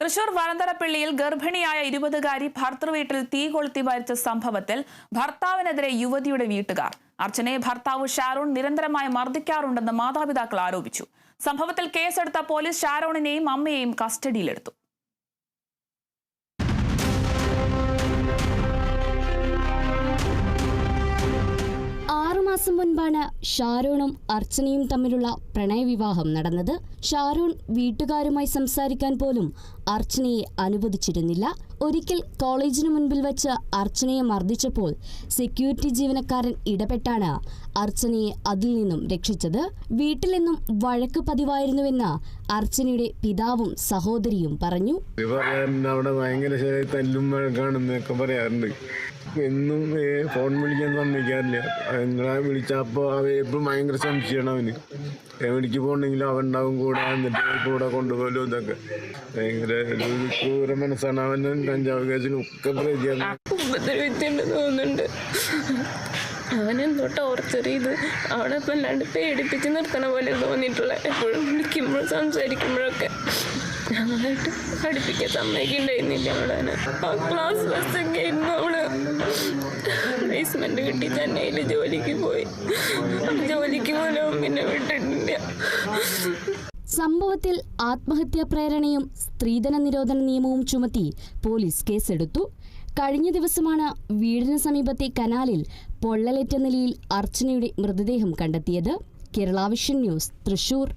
തൃശൂർ വനന്തരപ്പള്ളിയിൽ ഗർഭിണിയായ ഇരുപതുകാരി ഭർത്തൃവീട്ടിൽ തീ കൊളുത്തി മരിച്ച സംഭവത്തിൽ ഭർത്താവിനെതിരെ യുവതിയുടെ വീട്ടുകാർ. അർച്ചനയെ ഭർത്താവ് ഷാരോൺ നിരന്തരമായി മർദ്ദിക്കാറുണ്ടെന്ന് മാതാപിതാക്കൾ ആരോപിച്ചു. സംഭവത്തിൽ കേസെടുത്ത പോലീസ് ഷാരോണിനെയും അമ്മയെയും കസ്റ്റഡിയിലെടുത്തു. ആറുമാസം മുൻപാണ് ഷാരോണും അർച്ചനയും തമ്മിലുള്ള പ്രണയവിവാഹം നടന്നത്. ഷാരോൺ വീട്ടുകാരുമായി സംസാരിക്കാൻ പോലും അർച്ചനയെ അനുവദിച്ചിരുന്നില്ല. ഒരിക്കൽ കോളേജിനു മുൻപിൽ വച്ച് അർച്ചനയെ മർദ്ദിച്ചപ്പോൾ സെക്യൂരിറ്റി ജീവനക്കാരൻ ഇടപെട്ടാണ് അർച്ചനയെ അതിൽ നിന്നും രക്ഷിച്ചത്. വീട്ടിൽ നിന്നും വഴക്ക് പതിവായിരുന്നുവെന്ന് അർച്ചനയുടെ പിതാവും സഹോദരിയും പറഞ്ഞു. അവിടെ ഭയങ്കര തല്ലും വഴക്കാണെന്നൊക്കെ പറയാറുണ്ട്. എന്നും ഫോൺ വിളിക്കാൻ സമ്മതിക്കാറില്ല. നിങ്ങളെ വിളിച്ചപ്പോൾ അവ എപ്പോഴും ഭയങ്കര സംശയമാണ് അവന്. എവിടേക്ക് പോകണമെങ്കിലും അവൻ ഉണ്ടാവും കൂടെ എന്നിട്ട് കൂടെ കൊണ്ടുപോകലും ഇതൊക്കെ. ഭയങ്കര ഒരു ക്രൂര മനസ്സാണ്. അവന് കഞ്ചാവ് കേസിലും ഒക്കെ പ്രതിയാണ് തോന്നുന്നുണ്ട്. അവനെന്തോ ടോർച്ചർ ചെയ്ത് അവിടെ ഇപ്പം അല്ലാണ്ട് പേടിപ്പിച്ച് നിർത്തണ പോലെ തോന്നിയിട്ടുള്ള എപ്പോഴും വിളിക്കുമ്പോഴും സംസാരിക്കുമ്പോഴൊക്കെ ഞങ്ങളായിട്ട് പഠിപ്പിക്കാൻ സമ്മതിക്കുന്നുണ്ടായിരുന്നില്ല അവിടെ ആ ക്ലാസ് ബസ്സൊക്കെ ആയിരുന്നു അവൾ. പ്ലേസ്മെന്റ് കിട്ടി ചെന്നൈയിൽ ജോലിക്ക് പോയി. ജോലിക്ക് പോലും പിന്നെ വിട്ടിട്ടില്ല. സംഭവത്തിൽ ആത്മഹത്യാ പ്രേരണയും സ്ത്രീധന നിരോധന നിയമവും ചുമത്തി പോലീസ് കേസെടുത്തു. കഴിഞ്ഞ ദിവസമാണ് വീടിന് സമീപത്തെ കനാലിൽ പൊള്ളലേറ്റ നിലയിൽ അർച്ചനയുടെ മൃതദേഹം കണ്ടെത്തിയത്. കേരളാവിഷൻ ന്യൂസ് തൃശൂർ.